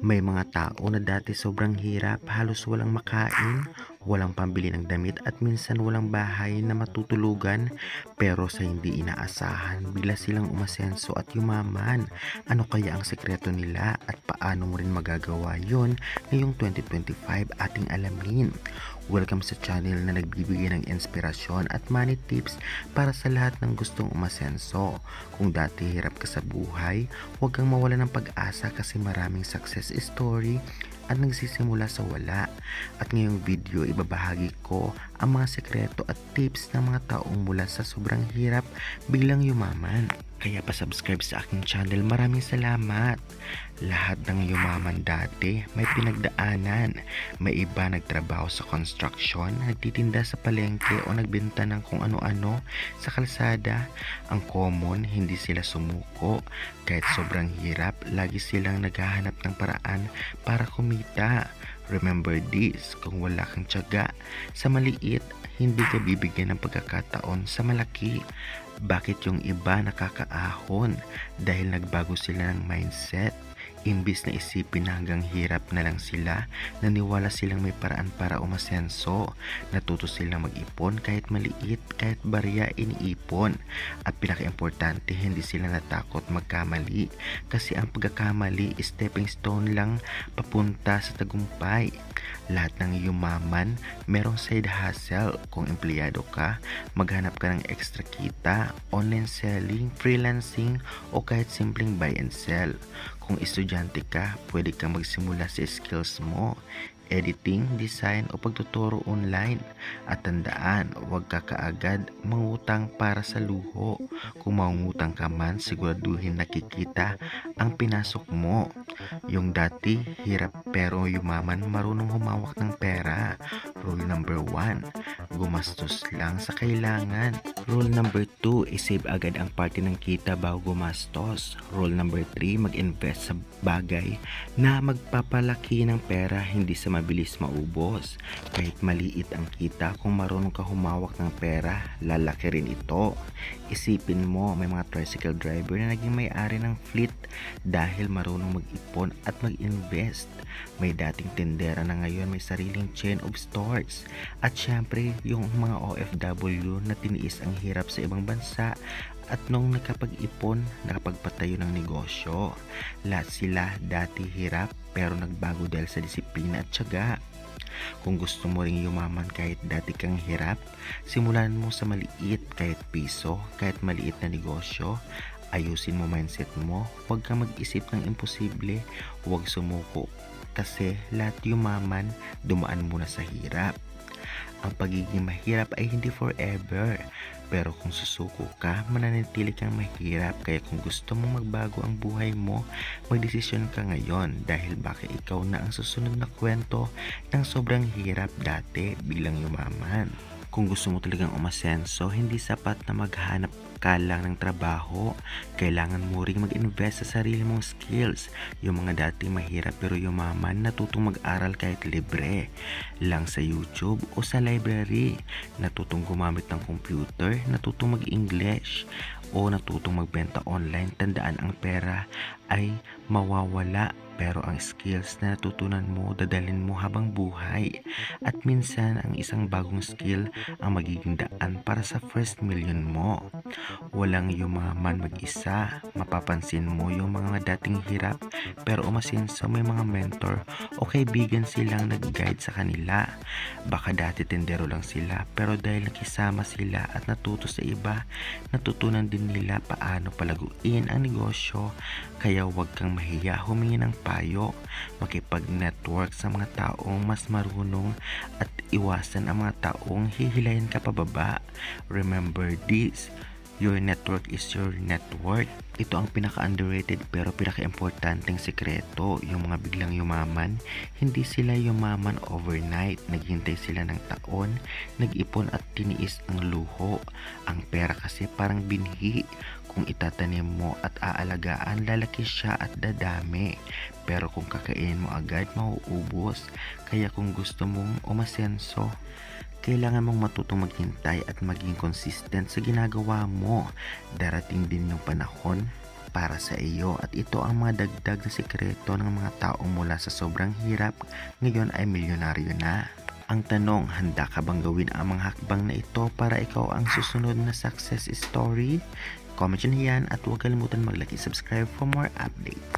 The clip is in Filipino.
May mga tao na dati sobrang hirap, halos walang makain, walang pambili ng damit at minsan walang bahay na matutulugan. Pero sa hindi inaasahan, bigla silang umasenso at yumaman. Ano kaya ang sekreto nila at paano mo rin magagawa yon ngayong 2025 ating alamin. Welcome sa channel na nagbibigay ng inspirasyon at money tips para sa lahat ng gustong umasenso. Kung dati hirap ka sa buhay, huwag kang mawala ng pag-asa kasi maraming success story at nagsisimula sa wala. At ngayong video, ibabahagi ko ang mga sekreto at tips ng mga taong mula sa sobrang hirap biglang yumaman. Kaya pa-subscribe sa aking channel. Maraming salamat. Lahat ng yumaman dati may pinagdaanan. May iba nagtrabaho sa construction, nagtitinda sa palengke o nagbenta ng kung ano-ano sa kalsada. Ang common, hindi sila sumuko. Kahit sobrang hirap, lagi silang naghahanap ng paraan para kumita. Remember this, kung wala kang tiyaga sa maliit, hindi ka bibigyan ng pagkakataon sa malaki. Bakit yung iba nakakaahon? Dahil nagbago sila ng mindset. Imbis na isipin na hanggang hirap na lang sila, naniwala silang may paraan para umasenso. Natuto silang mag-ipon kahit maliit, kahit barya iniipon. At pinaka-importante, hindi sila natakot magkamali. Kasi ang pagkakamali, stepping stone lang papunta sa tagumpay. Lahat ng yumaman, merong side hustle. Kung empleyado ka, maghanap ka ng extra kita, online selling, freelancing, o kahit simpleng buy and sell. Kung estudyante ka, pwede kang magsimula sa skills mo, editing, design o pagtuturo online. At tandaan, huwag ka kaagad mangutang para sa luho. Kung mangungutang ka man, siguraduhin nakikita ang pinasok mo. Yung dati, hirap pero yumaman, marunong humawak ng pera. Rule number 1, gumastos lang sa kailangan. Rule number 2, isave agad ang parte ng kita bago gumastos. Rule number 3, mag-invest sa bagay na magpapalaki ng pera hindi sa mabilis maubos. Kahit maliit ang kita, kung marunong ka humawak ng pera, lalaki rin ito. Isipin mo, may mga tricycle driver na naging may-ari ng fleet dahil marunong mag-ipon at mag-invest. May dating tendera na ngayon may sariling chain of stores. At syempre, yung mga OFW na tiniis ang hirap sa ibang bansa at nung nakapag-ipon, nakapagpatayo ng negosyo. Lahat sila dati hirap pero nagbago dahil sa disiplina at tiyaga. Kung gusto mo ring yumaman kahit dati kang hirap, simulan mo sa maliit kahit piso, kahit maliit na negosyo. Ayusin mo mindset mo, huwag kang mag-isip ng imposible, huwag sumuko. Kasi lahat yumaman, dumaan muna sa hirap. Ang pagiging mahirap ay hindi forever. Pero kung susuko ka, mananatili kang mahirap. Kaya kung gusto mo magbago ang buhay mo, magdesisyon ka ngayon dahil baka ikaw na ang susunod na kwento ng sobrang hirap dati bilang yumaman. Kung gusto mo talagang umasenso, hindi sapat na maghanap ka lang ng trabaho. Kailangan mo ring mag-invest sa sarili mong skills. Yung mga dati mahirap pero yumaman, natutong mag-aral kahit libre. Lang sa YouTube o sa library. Natutong gumamit ng computer, natutong mag-English o natutong magbenta online. Tandaan ang pera ay mawawala pero ang skills na natutunan mo dadalhin mo habang buhay. At minsan ang isang bagong skill ang magiging daan para sa first million mo. Walang yumaman mag-isa. Mapapansin mo yung mga dating hirap pero umasin sa may mga mentor o kaibigan silang nag-guide sa kanila. Baka dati tendero lang sila pero dahil nakisama sila at natuto sa iba natutunan din nila paano palaguin ang negosyo. Kaya huwag kang mahiya humingi ng payo, makipag-network sa mga taong mas marunong at iwasan ang mga taong hihilayin ka pababa. Remember this, Your network is your net worth. Ito ang pinaka-underrated pero pinaka-importanteng sekreto. Yung mga biglang yumaman, hindi sila yumaman overnight. Naghintay sila ng taon, nag-ipon at tiniis ang luho. Ang pera kasi parang binhi. Kung itatanim mo at aalagaan, lalaki siya at dadami. Pero kung kakainin mo agad, mauubos. Kaya kung gusto mong umasenso, kailangan mong matutong maghintay at maging consistent sa ginagawa mo. Darating din yung panahon para sa iyo at ito ang mga dagdag na sikreto ng mga taong mula sa sobrang hirap ngayon ay milyonaryo na. Ang tanong, handa ka bang gawin ang mga hakbang na ito para ikaw ang susunod na success story? Comment nyo yan at huwag kalimutan mag-like subscribe for more updates.